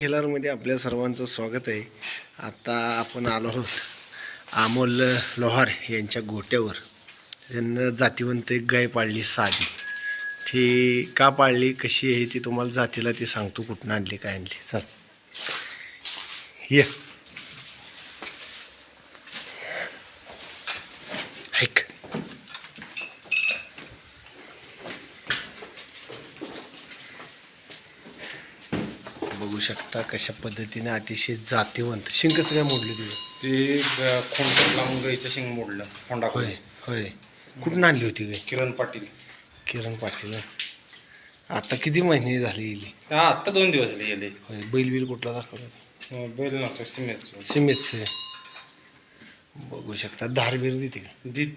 खेलरमध्ये आपल्या सर्वांचं स्वागत आहे. आता आपण आलो आहोत अमोल लोहार यांच्या गोट्यावर. त्यांना जातीवंत एक गाय पाळली साधी ती का पाळली कशी आहे ती तुम्हाला जातीला ती सांगतो कुठून आणली काय आणली. चल. ये. बघू शकता कशा पद्धतीने अतिशय जातीवंत शिंग कसं काय मोडली तुझं. ते खोंड लावून गाईचं शिंग मोडलं खोंडा होय होय. कुठून आणली होती गाय किरण पाटील. किरण पाटील आता किती महिने झाले गेली? हा आत्ता दोन दिवस झाले गेले. होय बैल बिल कुठला दाखवला अं, बैल नव्हतं सिमेंटचं सिमेतचे बघू शकता धारबीर देते का? दीत.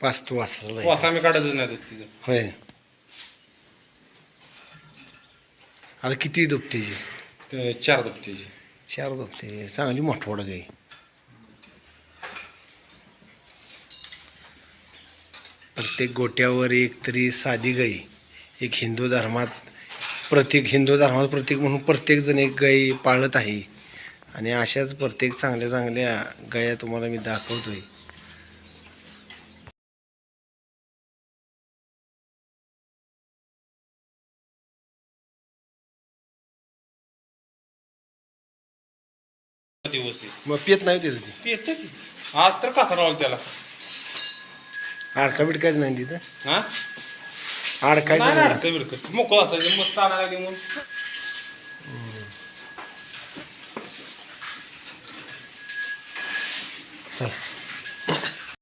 पाच तो वासराला आहे. वासा आम्ही काढतच नाही दूध तिचं. होय. आता किती दुपतेची चार दुपटीची चार दुपते चांगली मोठवड गाई प्रत्येक गोट्यावर एक तरी साधी गाई एक हिंदू धर्मात प्रत्येक हिंदू धर्मात प्रत्येक म्हणून प्रत्येकजण एक गाई पाळत आहे. आणि अशाच प्रत्येक चांगल्या चांगल्या गाया तुम्हाला मी दाखवतोय. दिवस आहे. मग पित नाही तिथं ती येतं की आज तर कसा राहू त्याला. आडका बिडकाच नाही तिथं. हा? आडकायचं नाही नाही. अडकं बिडकं मोकळं असायचं मस्त आणायला लागली म्हणून. चल.